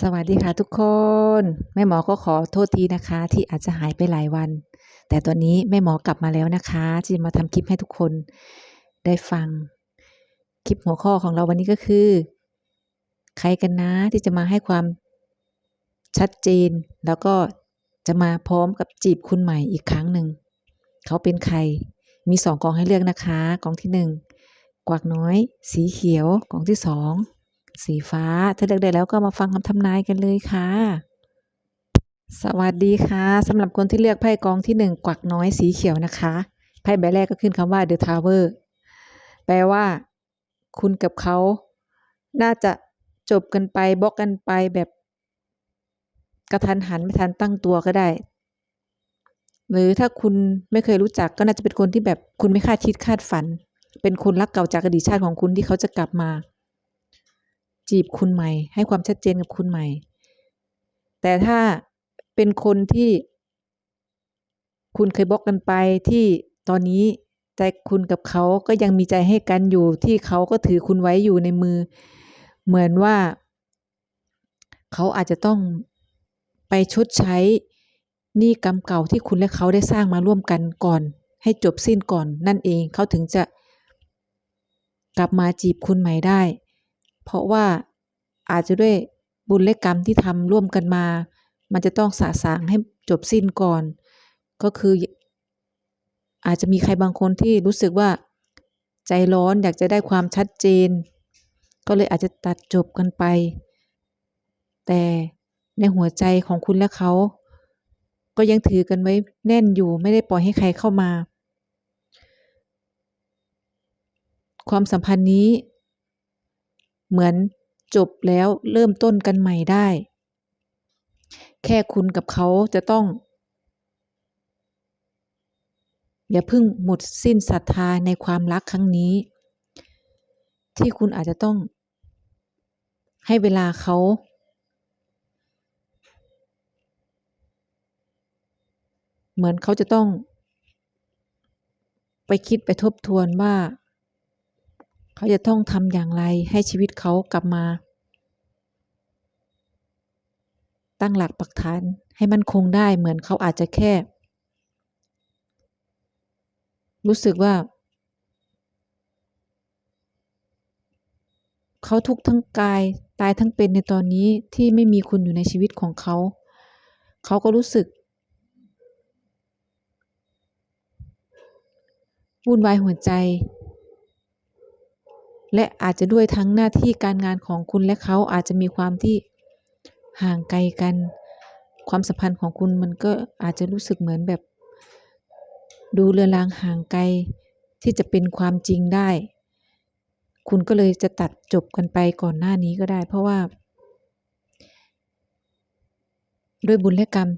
สวัสดีค่ะทุกคน แม่หมอก็ขอโทษทีนะคะ ที่อาจจะหายไปหลายวัน แต่ตอนนี้แม่หมอกลับมาแล้วนะคะที่จะมาทำคลิปให้ทุกคนได้ฟัง คลิปหัวข้อของเราวันนี้ก็คือ ใครกันนะที่จะมาให้ความชัดเจน แล้วก็จะมาพร้อมกับจีบคุณใหม่อีกครั้งหนึ่ง เขาเป็นใครมีสองกองให้เลือกนะคะ กองที่หนึ่งกวักน้อย สีเขียวกองที่สอง สีฟ้า ถ้าเลือกได้แล้วก็มาฟังคำทำนายกันเลยค่ะ สวัสดีค่ะสำหรับคนที่เลือกไพ่กองที่หนึ่งกวักน้อยสีเขียวนะคะไพ่ใบแรกก็ขึ้นคำว่า The Tower แปลว่า คุณกับเขา น่าจะจบกันไปบล็อกกันไปแบบกระทันหันไม่ทันตั้งตัวก็ได้ หรือถ้าคุณไม่เคยรู้จักก็น่าจะเป็นคนที่แบบคุณไม่คาดคิดคาดฝัน เป็นคนรักเก่าจากอดีตชาติของคุณที่เขาจะกลับมา จีบคุณใหม่ ให้ความชัดเจนกับคุณใหม่ แต่ถ้าเป็นคนที่ คุณเคยบล็อกกันไปที่ตอนนี้ใจคุณกับเขาก็ยังมีใจให้กันอยู่ที่เขาก็ถือคุณไว้อยู่ในมือ เหมือนว่า เขาอาจจะต้องไปชดใช้หนี้กรรมเก่าที่คุณและเขาได้สร้างมาร่วมกันก่อน ให้จบสิ้นก่อนนั่นเองเขาถึงจะกลับมาจีบคุณใหม่ได้ เพราะว่าอาจจะด้วยบุญและกรรมที่ทำร่วมกันมา มันจะต้องสะสางให้จบสิ้นก่อน ก็คือ อาจจะมีใครบางคนที่รู้สึกว่าใจร้อนอยากจะได้ความชัดเจน ก็เลยอาจจะตัดจบกันไป แต่ในหัวใจของคุณและเขา ก็ยังถือกันไว้แน่นอยู่ไม่ได้ปล่อยให้ใครเข้ามา ความสัมพันธ์นี้ เหมือนจบแล้วเริ่มต้นกันใหม่ได้ แค่คุณกับเขาจะต้อง อย่าเพิ่งหมดสิ้นศรัทธาในความรักครั้งนี้ ที่คุณอาจจะต้อง ให้เวลาเขา เหมือนเขาจะต้อง ไปคิดไปทบทวนว่า เขาจะต้องทำอย่างไรให้ชีวิตเขากลับมา ตั้งหลักปักฐานให้มันคงได้เหมือนเขาอาจจะแค่ รู้สึกว่า เขาทุกข์ทั้งกายตายทั้งเป็นในตอนนี้ที่ไม่มีคุณอยู่ในชีวิตของเขา เขาก็รู้สึกวุ่นวายหัวใจ และอาจจะด้วยทั้งหน้าที่การงานของคุณและเขาอาจจะมีความที่ห่างไกลกัน ความสัมพันธ์ของคุณมันก็อาจจะรู้สึกเหมือนแบบ ดูเรือรางห่างไกลที่จะเป็นความจริงได้ คุณก็เลยจะตัดจบกันไปก่อนหน้านี้ก็ได้ เพราะว่า ด้วยบุญและกรรม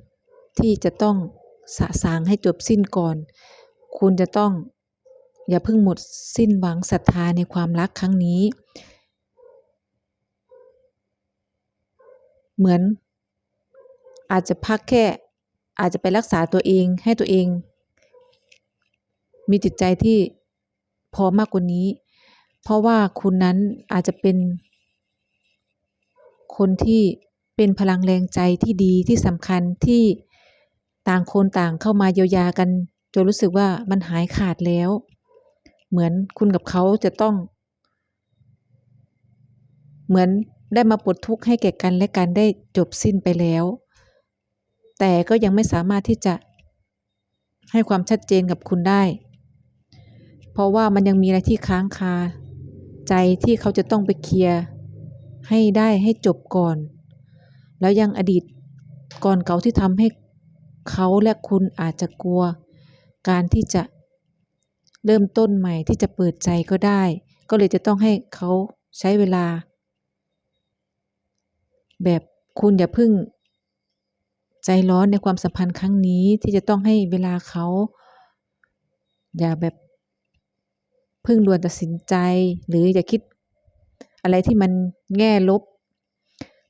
ที่จะต้องสะสางให้จบสิ้นก่อน คุณจะต้อง อย่าเพิ่งหมดสิ้นหวังศรัทธาในความรักครั้งนี้ เหมือน อาจจะพักแค่อาจจะไปรักษาตัวเองให้ตัวเอง มีจิตใจที่พอมมากกว่านี้ เพราะว่าคุณนั้นอาจจะเป็น คนที่เป็นพลังแรงใจที่ดีที่สำคัญที่ต่างคนต่างเข้ามาเยียวยากันจนรู้สึกว่ามันหายขาดแล้ว เหมือนคุณกับเขาจะต้อง เหมือนได้มาปลดทุกข์ให้แก่กันและกันได้จบสิ้นไปแล้ว แต่ก็ยังไม่สามารถที่จะให้ความชัดเจนกับคุณได้ เพราะว่ามันยังมีอะไรที่ค้างคา ใจที่เขาจะต้องไปเคลียร์ให้ได้ให้จบก่อน แล้วยังอดีตก่อนเก่าที่ทำให้เขาและคุณอาจจะกลัว การที่จะ เริ่มต้นใหม่ที่จะเปิดใจก็ได้ ก็เลยจะต้องให้เขาใช้เวลา แบบคุณอย่าเพึ่ง ใจร้อนในความสัมพันธ์ครั้งนี้ที่จะต้องให้เวลาเขา อย่าแบบเพึ่งด่วนตัดสินใจ หรืออย่าคิดอะไรที่มันแง่ลบ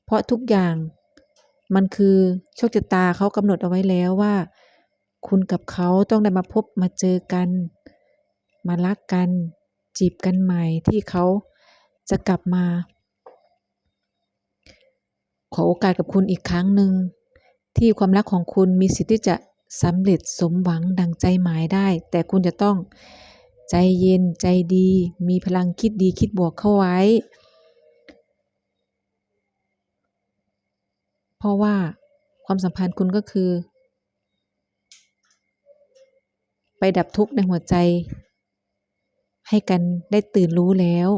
เพราะทุกอย่างมันคือโชคชะตาเขากำหนดเอาไว้แล้วว่า คุณกับเขาต้องได้มาพบมาเจอกัน มารักกันจีบกันใหม่ที่เขาจะกลับมา ขอโอกาสกับคุณอีกครั้งหนึ่ง ที่ความรักของคุณมีสิทธิ์ที่จะสำเร็จสมหวังดังใจหมายได้ แต่คุณจะต้องใจเย็นใจดี มีพลังคิดดีคิดบวกเข้าไว้ เพราะว่าความสัมพันธ์คุณก็คือ ไปดับทุกข์ในหัวใจ ให้กันได้ตื่นรู้แล้ว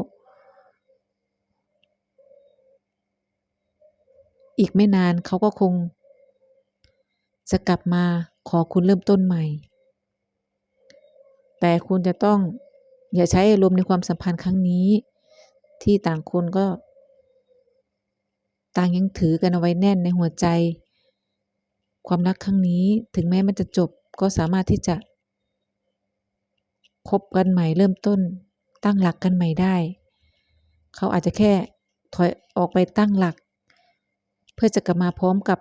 อีกไม่นานเขาก็คง จะกลับมาขอคุณเริ่มต้นใหม่ แต่คุณจะต้องอย่าใช้อารมณ์ในความสัมพันธ์ครั้งนี้ ที่ต่างคนก็ ต่างยังถือกันเอาไว้แน่นในหัวใจ ความรักครั้งนี้ถึงแม้มันจะจบก็สามารถที่จะ คบกันใหม่เริ่มต้นตั้งหลักกันใหม่ได้ เขาอาจจะแค่ถอยออกไปตั้งหลัก เพื่อจะกลับมาพร้อมกับ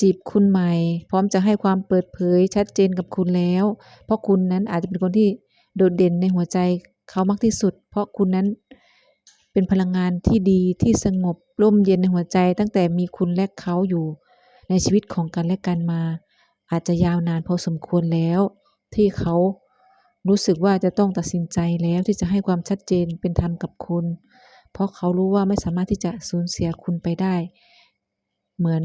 จีบคุณใหม่ พร้อมจะให้ความเปิดเผยชัดเจนกับคุณแล้ว เพราะคุณนั้นอาจจะเป็นคนที่โดดเด่นในหัวใจเขามากที่สุด เพราะคุณนั้นเป็นพลังงานที่ดีที่สงบร่มเย็นในหัวใจ ตั้งแต่มีคุณและเขาอยู่ในชีวิตของกันและกันมา อาจจะยาวนานพอสมควรแล้ว ที่เขารู้สึกว่าจะต้องตัดสินใจแล้วที่จะให้ความชัดเจนเป็นธรรมกับคุณ เพราะเขารู้ว่าไม่สามารถที่จะสูญเสียคุณไปได้ เหมือน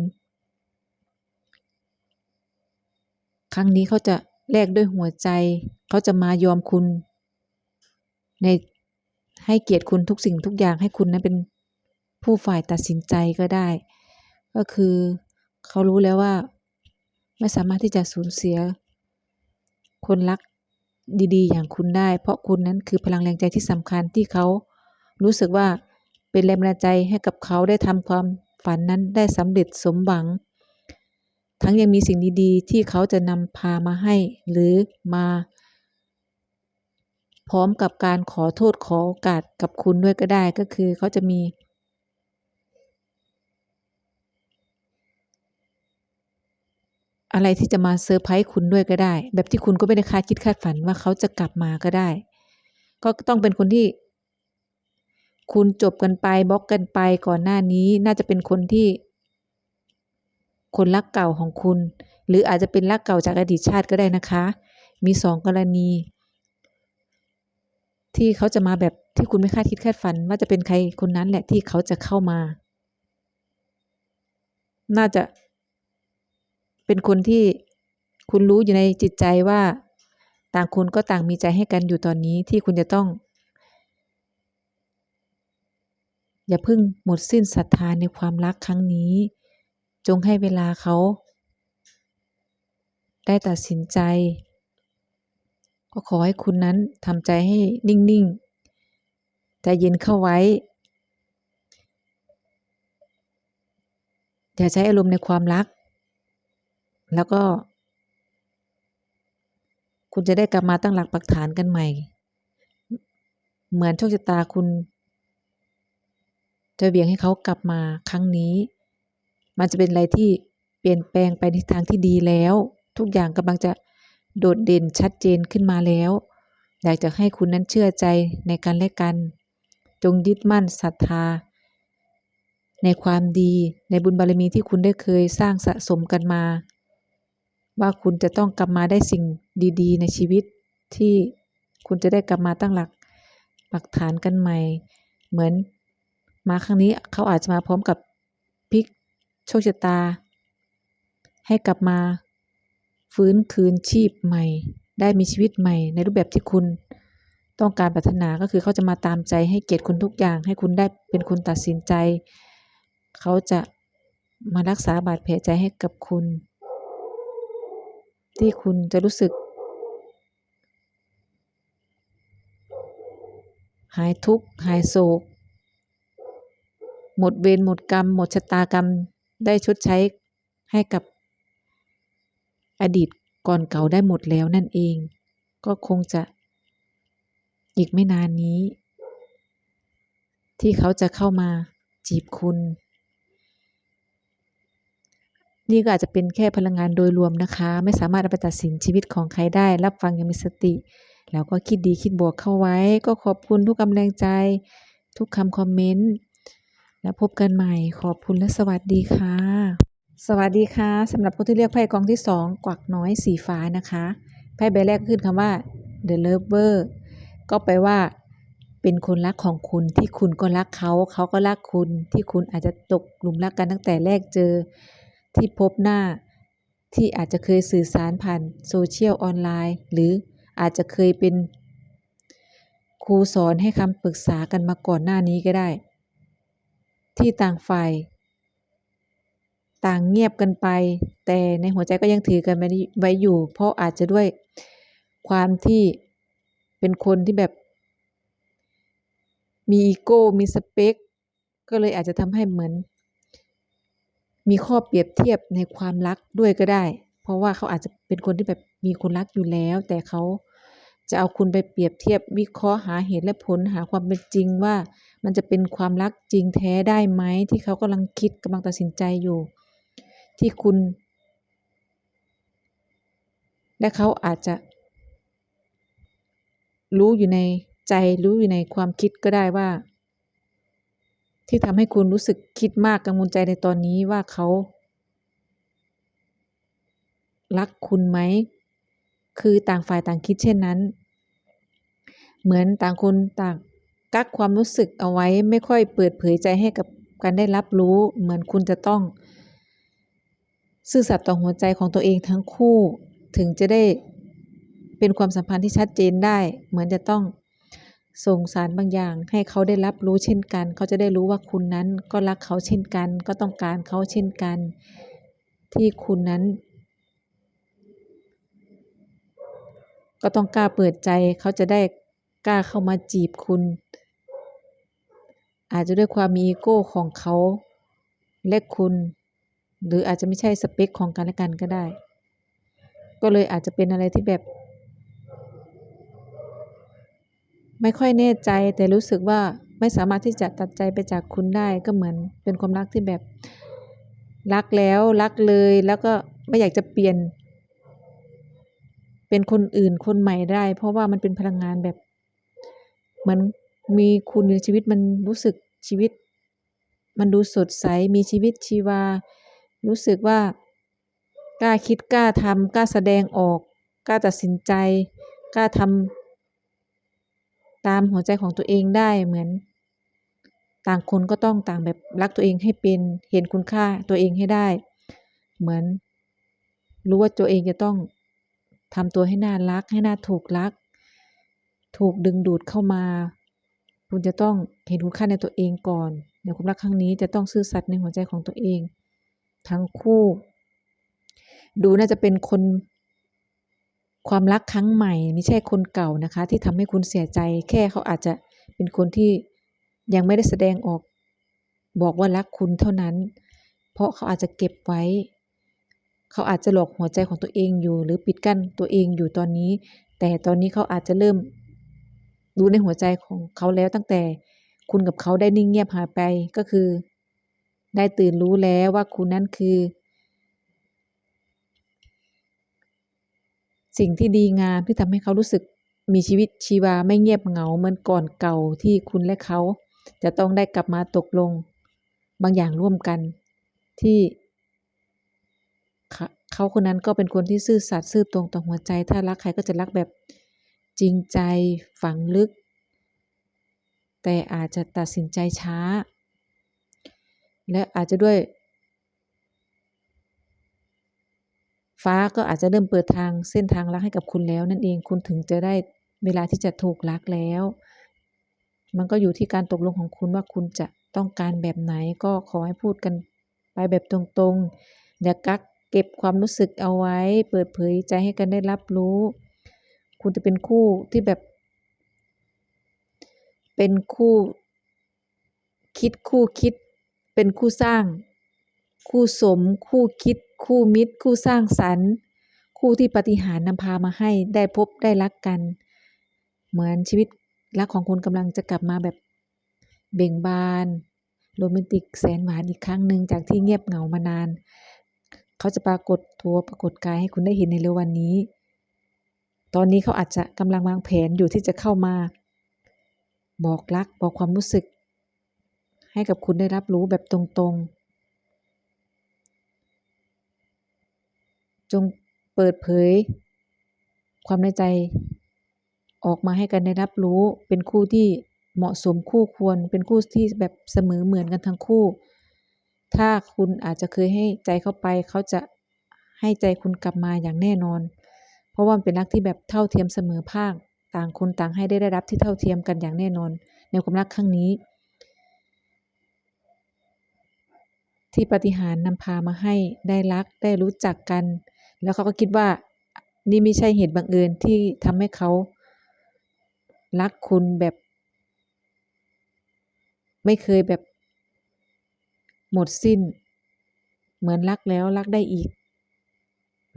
ครั้งนี้เขาจะแลกด้วยหัวใจ เขาจะมายอมคุณ ในให้เกียรติคุณทุกสิ่งทุกอย่างให้คุณนั้นเป็นผู้ฝ่ายตัดสินใจก็ได้ ก็คือเขารู้แล้วว่า ไม่สามารถที่จะสูญเสีย คนรักดีๆ อย่างคุณได้ เพราะคุณนั้นคือพลังแรงใจที่สำคัญที่เขารู้สึกว่าเป็นแรงบันดาลใจให้กับเขาได้ทำความฝันนั้นได้สำเร็จสมหวัง ทั้งยังมีสิ่งดีๆ ที่เขาจะนำพามาให้หรือมา พร้อมกับการขอโทษขอโอกาสกับคุณด้วยก็ได้ก็คือเขาจะมี อะไรที่จะมาเซอร์ไพรส์คุณด้วยก็ได้ แบบที่คุณก็ไม่ได้คาดคิดคาดฝันว่าเขาจะกลับมาก็ได้ ก็ต้องเป็นคนที่ คุณจบกันไปบล็อกกันไปก่อนหน้านี้ น่าจะเป็นคนที่ คนรักเก่าของคุณ หรืออาจจะเป็นรักเก่าจากอดีตชาติก็ได้นะคะ มีสองกรณี ที่เขาจะมาแบบที่คุณไม่คาดคิดคาดฝัน ว่าจะเป็นใครคนนั้นแหละที่เขาจะเข้ามา น่าจะ เป็นคนที่คุณรู้อยู่ในจิตใจว่า ต่างคนก็ต่างมีใจให้กันอยู่ตอนนี้ที่คุณจะต้อง อย่าเพิ่งหมดสิ้นศรัทธาในความรักครั้งนี้ จงให้เวลาเขา ได้ตัดสินใจ ก็ขอให้คุณนั้นทำใจให้นิ่งๆใจเย็นเข้าไว้อย่าใช้อารมณ์ในความรัก แล้วก็ คุณจะได้กลับมาตั้งหลักปักฐานกันใหม่ เหมือนโชคชะตาคุณ จะเบี่ยงให้เขากลับมาครั้งนี้ มันจะเป็นอะไรที่เปลี่ยนแปลงไปในทางที่ดีแล้ว ทุกอย่างกำลังจะโดดเด่นชัดเจนขึ้นมาแล้ว อยากจะให้คุณนั้นเชื่อใจในกันและกัน จงยึดมั่นศรัทธา ในความดีในบุญบารมีที่คุณได้เคยสร้างสะสมกันมา ว่าคุณจะต้องกลับมาได้สิ่งดีๆ ในชีวิตที่คุณจะได้กลับมาตั้งหลักปักฐานกันใหม่ เหมือนมาครั้งนี้เขาอาจจะมาพร้อมกับพลิกโชคชะตา ให้กลับมาฟื้นคืนชีพใหม่ ได้มีชีวิตใหม่ ในรูปแบบที่คุณต้องการปรารถนาก็คือเขาจะมาตามใจให้เกียรติคุณทุกอย่าง ให้คุณได้เป็นคนตัดสินใจ เขาจะมารักษาบาดแผลใจให้กับคุณ ที่คุณจะรู้สึก หายทุกข์ หายโศก หมดเวรหมดกรรม หมดชะตากรรมได้ชดใช้ให้กับ อดีตก่อนเก่าได้หมดแล้วนั่นเอง ก็คงจะอีกไม่นานนี้ ที่เขาจะเข้ามาจีบคุณ นี่ก็อาจจะเป็นแค่พลังงานโดยรวมนะคะ ไม่สามารถเอาไปตัดสินชีวิตของใครได้ รับฟังย่างมีสติ แล้วก็คิดดีคิดบวกเข้าไว้ ก็ขอบคุณทุกกำลังใจ ทุกคำคอมเมนต์ แล้วพบกันใหม่ ขอบคุณและสวัสดีค่ะ สวัสดีค่ะสำหรับผู้ที่เลือกไพ่กองที่สองกวักน้อยสีฟ้านะคะไพ่ใบแรกขึ้นคำว่า The Lover ก็แปลว่าเป็นคนรักของคุณที่คุณก็รักเขา เขาก็รักคุณที่คุณอาจจะตกหลุมรักกันตั้งแต่แรกเจอ ที่พบหน้า ที่อาจจะเคยสื่อสารผ่านโซเชียลออนไลน์ หรืออาจจะเคยเป็น ครูสอนให้คำปรึกษากันมาก่อนหน้านี้ก็ได้ ที่ต่างฝ่าย ต่างเงียบกันไป แต่ในหัวใจก็ยังถือกันไว้ไวอยู่ เพราะอาจจะด้วยความที่เป็นคนที่แบบมีอีโก้ มีสเปค ก็เลยอาจจะทำให้เหมือน มีข้อเปรียบเทียบในความรักด้วยก็ได้ เพราะว่าเขาอาจจะเป็นคนที่แบบมีคนรักอยู่แล้ว แต่เขาจะเอาคุณไปเปรียบเทียบวิเคราะห์หาเหตุและผลหาความเป็นจริงว่า มันจะเป็นความรักจริงแท้ได้ไหมที่เขากำลังคิดกำลังตัดสินใจอยู่ ที่คุณ และเขาอาจจะ รู้อยู่ในใจรู้อยู่ในความคิดก็ได้ว่า ที่ทำให้คุณรู้สึกคิดมากกังวลใจในตอนนี้ว่าเขา รักคุณไหม คือต่างฝ่ายต่างคิดเช่นนั้น เหมือนต่างคนต่างกักความรู้สึกเอาไว้ไม่ค่อยเปิดเผยใจให้กับกันได้รับรู้ เหมือนคุณจะต้อง ซื่อสัตย์ต่อหัวใจของตัวเองทั้งคู่ ถึงจะได้เป็นความสัมพันธ์ที่ชัดเจนได้ เหมือนจะต้อง ส่งสารบางอย่างให้เขาได้รับรู้เช่นกัน เขาจะได้รู้ว่าคุณนั้นก็รักเขาเช่นกัน ก็ต้องการเขาเช่นกัน ที่คุณนั้น ก็ต้องกล้าเปิดใจ เขาจะได้กล้าเข้ามาจีบคุณ อาจจะด้วยความมีอีโก้ของเขาและคุณ หรืออาจจะไม่ใช่สเปคของกันและกันก็ได้ ก็เลยอาจจะเป็นอะไรที่แบบ ไม่ค่อยแน่ใจแต่รู้สึกว่าไม่สามารถที่จะตัดใจไปจากคุณได้ก็เหมือนเป็นความรักที่แบบรักแล้วรักเลยแล้วก็ไม่อยากจะเปลี่ยน เป็นคนอื่นคนใหม่ได้ เพราะว่ามันเป็นพลังงานแบบ เหมือนมีคุณในชีวิตมันรู้สึกชีวิต มันดูสดใสมีชีวิตชีวา รู้สึกว่ากล้าคิดกล้าทำกล้าแสดงออกกล้าตัดสินใจกล้าทำ ตามหัวใจของตัวเองได้เหมือน ต่างคนก็ต้องต่างแบบรักตัวเองให้เป็นเห็นคุณค่าตัวเองให้ได้ เหมือน รู้ว่าตัวเองจะต้องทำตัวให้น่ารัก ให้น่าถูกรัก ถูกดึงดูดเข้ามา คุณจะต้องเห็นคุณค่าในตัวเองก่อนในความรักครั้งนี้จะต้องซื่อสัตย์ในหัวใจของตัวเอง ทั้งคู่ ดูน่าจะเป็นคน ความรักครั้งใหม่ไม่ใช่คนเก่านะคะ ที่ทำให้คุณเสียใจ แค่เขาอาจจะเป็นคนที่ยังไม่ได้แสดงออก บอกว่ารักคุณเท่านั้น เพราะเขาอาจจะเก็บไว้ เขาอาจจะหลอกหัวใจของตัวเองอยู่ หรือปิดกั้นตัวเองอยู่ตอนนี้ แต่ตอนนี้เขาอาจจะเริ่มรู้ในหัวใจของเขาแล้วตั้งแต่คุณกับเขาได้นิ่งเงียบหายไปก็คือ ได้ตื่นรู้แล้วว่าคุณนั้นคือ สิ่งที่ดีงามที่ทำให้เขารู้สึกมีชีวิตชีวาไม่เงียบเหงาเหมือนก่อนเก่าที่คุณและเขา จะต้องได้กลับมาตกลง บางอย่างร่วมกันที่เขาคนนั้นก็เป็นคนที่ซื่อสัตย์ซื่อตรงต่อหัวใจ ถ้ารักใครก็จะรักแบบจริงใจฝังลึก แต่อาจจะตัดสินใจช้า และอาจจะด้วย ฟ้าก็อาจจะเริ่มเปิดทางเส้นทางรักให้กับคุณแล้ว นั่นเองคุณถึงจะได้เวลาที่จะถูกรักแล้ว มันก็อยู่ที่การตกลงของคุณว่าคุณจะต้องการแบบไหนก็ขอให้พูดกันไปแบบตรงๆ อย่ากักเก็บความรู้สึกเอาไว้ เปิดเผยใจให้กันได้รับรู้ คุณจะเป็นคู่ที่แบบ เป็นคู่ คิดคู่คิด เป็นคู่สร้าง คู่สม คู่คิด คู่มิตร คู่สร้างสรรค์ คู่ที่ปฏิหารนำพามาให้ได้พบได้รักกัน เหมือนชีวิตรักของคุณกำลังจะกลับมาแบบเบ่งบานโรแมนติกแสนหวานอีกครั้งหนึ่งจากที่เงียบเหงามานาน เขาจะปรากฏตัวปรากฏกายให้คุณได้เห็นในเร็ววันนี้ ตอนนี้เขาอาจจะกำลังวางแผนอยู่ที่จะเข้ามา บอกรักบอกความรู้สึก ให้ให้กับคุณได้รับรู้แบบตรงๆ จงเปิดเผย ความในใจ ออกมาให้กันได้รับรู้เป็นคู่ที่เหมาะสมคู่ควร เป็นคู่ที่แบบเสมอเหมือนกันทั้งคู่ ถ้าคุณอาจจะเคยให้ใจเขาไป เขาจะให้ใจคุณกลับมาอย่างแน่นอน เพราะว่าเป็นรักที่แบบเท่าเทียมเสมอภาค ต่างคนต่างให้ได้ได้รับที่เท่าเทียมกันอย่างแน่นอน ในความรักครั้งนี้ ที่ปฏิหารนำพามาให้ได้รักได้รู้จักกัน แล้วเขาก็คิดว่านี่ไม่ใช่เหตุบังเอิญที่ทำให้เขารักคุณแบบ ไม่เคยแบบหมดสิ้น เหมือนรักแล้วรักได้อีก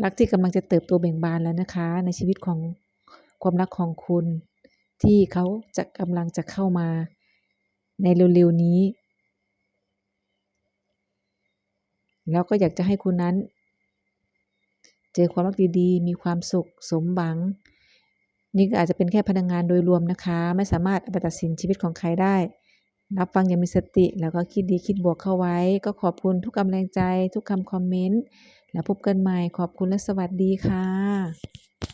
รักที่กำลังจะเติบโตเบ่งบานแล้วนะคะ ในชีวิตของความรักของคุณ ที่เขาจะกำลังจะเข้ามาในเร็วๆนี้ แล้วก็อยากจะให้คุณนั้น จอความรักดีๆ มีความสุขสมหวัง นี่ก็อาจจะเป็นแค่พลังงานโดยรวมนะคะ ไม่สามารถเอาไปตัดสินชีวิตของใครได้ รับฟังอย่างมีสติ แล้วก็คิดดีคิดบวกเข้าไว้ ก็ขอบคุณทุกกำลังใจ ทุกคำคอมเมนต์ แล้วพบกันใหม่ขอบคุณและสวัสดีค่ะ